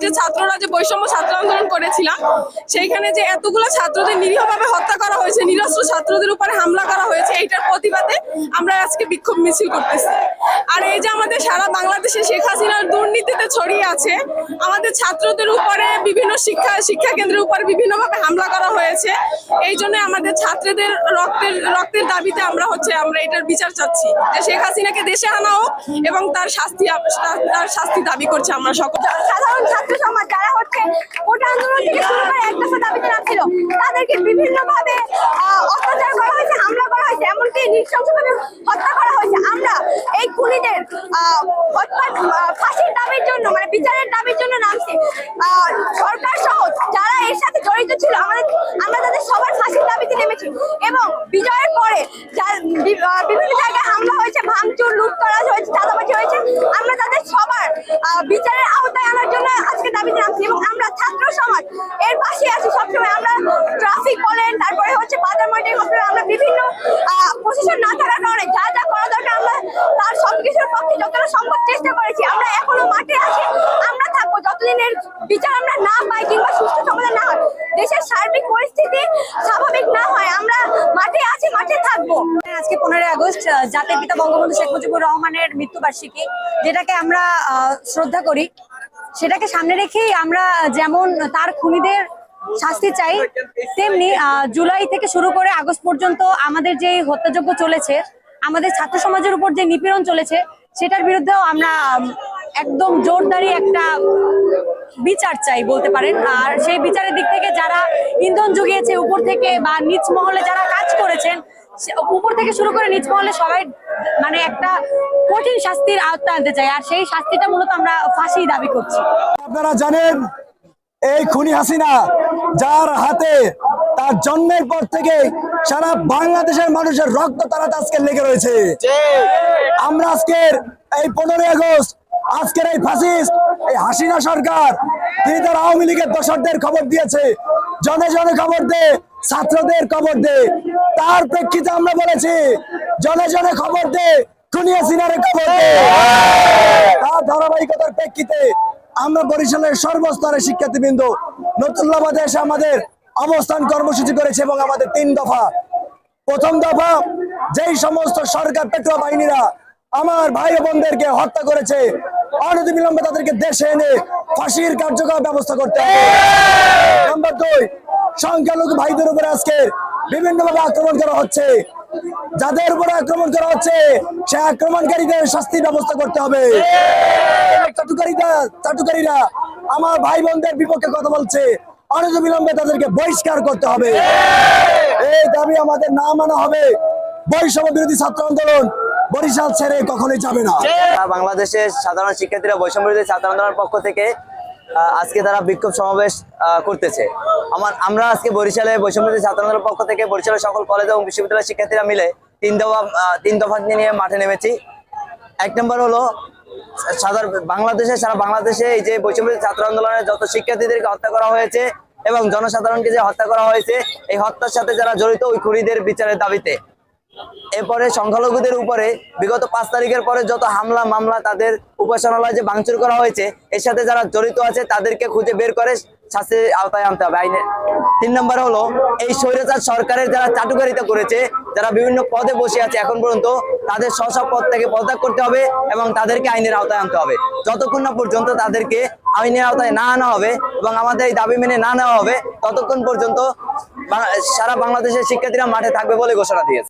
just বৈষম্য ছাত্র আন্দোলন করেছিলাম, সেইখানে যে এতগুলো ছাত্রদের নিরীহভাবে হত্যা করা হয়েছে, নিরস্ত্র ছাত্রদের উপরে হামলা করা হয়েছে, এইটার প্রতিবাদে আমরা আজকে বিক্ষোভ মিছিল করতেছি। আর এই যে আমাদের সারা বাংলাদেশে শেখ হাসিনার দুর্নীতিতে ছড়িয়ে আছে, আমাদের ছাত্রদের উপরে বিভিন্ন শিক্ষা শিক্ষা কেন্দ্রের উপরে বিভিন্নভাবে হামলা করা হয়েছে, এই জন্য আমাদের ছাত্রদের রক্তের রক্তের দাবিতে আমরা হচ্ছে আমরা এটার বিচার চাচ্ছি। যে শেখ হাসিনাকে দেশে আনা হোক এবং তার শাস্তি তার শাস্তি দাবি করছে আমরা সকল। সাধারণ ছাত্র সমাজ যারা হচ্ছে কোটা আন্দোলন থেকে শুরু করে এক দফা দাবিতে নামছিল। তাদেরকে বিভিন্ন ভাবে অত্যাচার করা হয়েছে হামলা করা হয়েছে এমনকি নৃশংসভাবে হত্যা করা হয়েছে। আমরা এই খুনিদের ফাঁসির দাবির জন্য মানে বিচারের দাবির জন্য নামছি। সরকার সহ যারা এর সাথে জড়িত ছিল আমাদের আমরা তাদের সবার ফাঁসির দাবিতে নেমেছি। এবং বিজয়ের পরে বিভিন্ন জায়গায় হামলা হয়েছে ভাঙচুর লুট করা হয়েছে চাঁদাবাজি হয়েছে আমরা তাদের সবার আহ, বিচারের আওতায় আনার জন্য আজকে দাবিতে নামছি এবং আমরা ছাত্র সমাজ এর পাশে আছি সবসময় আমরা ট্রাফিক বলেন, তারপরে হচ্ছে বাজার মার্কেট আমরা বিভিন্ন প্রশাসন না থাকার কারণে যা যা করা দরকার আমরা তার সবকিছুর পক্ষে যতটা সম্ভব চেষ্টা করেছি। আমরা এখনও মাঠে আছি, আমরা থাকব, যতদিনের বিচার আমরা না পাই কিংবা সুস্থ সমাধান না হয়, দেশের সার্বিক পরিস্থিতি স্বাভাবিক না হয়, আমরা মাঠে আছি, মাঠে থাকব। আজকে পনেরোই আগস্ট জাতির পিতা বঙ্গবন্ধু শেখ মুজিবুর রহমানের মৃত্যুবার্ষিকী, যেটাকে আমরা শ্রদ্ধা করি, সেটাকে সামনে রেখেই আমরা যেমন তার খুনিদের শাস্তি চাই। তেমনি জুলাই থেকে শুরু করে আগস্ট পর্যন্ত আমাদের যে হত্যাযজ্ঞ চলেছে, আমাদের ছাত্র সমাজের উপর যে নিপীড়ন চলেছে, সেটার বিরুদ্ধেও আমরা একদম জোরদারি একটা বিচার চাই বলতে পারেন। আর সেই বিচারের দিক থেকে যারা ইন্ধন জুগিয়েছে উপর থেকে বা নিচ মহলে যারা কাজ করেছেন উপর থেকে শুরু করে নিচ মহলে সবাই মানে একটা কঠিন শাস্তির আওতা আনতে চাই আর সেই শাস্তিটা মূলত আমরা ফাঁসি দাবি করছি। আপনারা জানেন এই খুনি হাসিনা, যার হাতে, তার জন্মের পর থেকে সারা বাংলাদেশের মানুষের রক্ত তারা আজকে লেগে রয়েছে। আমরা আজকের এই পনেরোই আগস্ট, আজকের এই ফাসিস্ট এই হাসিনা সরকার, তিনি তার আওয়ামী লীগের দোসরদের খবর দিয়েছে। জনে জনে খবর দে, ছাত্রদের খবর দে। তার প্রেক্ষিতে আমরা বলেছি, জনে জনে খবর দে, খুনি হাসিনারে খবর দে। তার ধারাবাহিকতার প্রেক্ষিতে আমরা বরিশালের সর্বস্তরের শিক্ষার্থীবৃন্দ নতুল্লাবাদে এসে আমাদের অবস্থান কর্মসূচি করেছে এবং আমাদের তিন দফা। প্রথম দফা, যেই সমস্ত সরকার পেট্রো বাহিনীরা আমার ভাই বোনদেরকে হত্যা করেছে অনতি বিলম্বে তাদেরকে দেশে এনে ফাঁসির কার্যকর ব্যবস্থা করতে হবে। নম্বর দুই, সংখ্যালঘু ভাইদের উপরে আজকে বিভিন্ন ভাবে আক্রমণ করা হচ্ছে। যাদের উপরে আক্রমণ করা হচ্ছে, সে আক্রমণকারীদের শাস্তির ব্যবস্থা করতে হবে। চাটুকারীরা আমার ভাই বোনদের বিপক্ষে কথা বলছে। অনেক বিলম্বে তাদেরকে বহিষ্কার করতে হবে। এই দাবি আমাদের না মানা হবে। বৈষম্য বিরোধী ছাত্র আন্দোলন বরিশাল ছেড়ে কখনোই যাবে না। বাংলাদেশের সাধারণ শিক্ষার্থীরা বৈষম্য বিরোধী ছাত্র আন্দোলনের পক্ষ থেকে আজকে তারা বিক্ষোভ সমাবেশ করতেছে। আমার, আমরা আজকে বরিশালে বৈষম্য বিরোধী ছাত্র আন্দোলনের পক্ষ থেকে বরিশালের সকল কলেজ এবং বিশ্ববিদ্যালয়ের শিক্ষার্থীরা মিলে তিন দফা তিন দফা নিয়ে মাঠে নেমেছি। এক নম্বর হলো বাংলাদেশে, সারা বাংলাদেশে এই যে বৈষম্য ছাত্র আন্দোলনের যত শিক্ষার্থীদেরকে হত্যা করা হয়েছে এবং জনসাধারণকে যে হত্যা করা হয়েছে, এই হত্যার সাথে যারা জড়িত ওই খুনিদের বিচারের দাবিতে। এরপরে সংখ্যালঘুদের উপরে বিগত পাঁচ তারিখের পরে যত হামলা, মামলা তাদের উপাসনালয় যে ভাঙচুর করা হয়েছে, এর সাথে যারা জড়িত আছে তাদেরকে খুঁজে বের করে শাস্তির আওতায় আনতে হবে। আইনে তিন নম্বর হলো, এই স্বৈরাচার সরকারের যারা চাটুকারিতা করেছে, যারা বিভিন্ন পদে বসে আছে এখন পর্যন্ত, তাদের স্ব পদ থেকে পদত্যাগ করতে হবে এবং তাদেরকে আইনের আওতায় আনতে হবে। যতক্ষণ না পর্যন্ত তাদেরকে আইনের আওতায় না আনা হবে এবং আমাদের এই দাবি মেনে না নেওয়া হবে, ততক্ষণ পর্যন্ত সারা বাংলাদেশের শিক্ষার্থীরা মাঠে থাকবে বলে ঘোষণা দিয়েছে।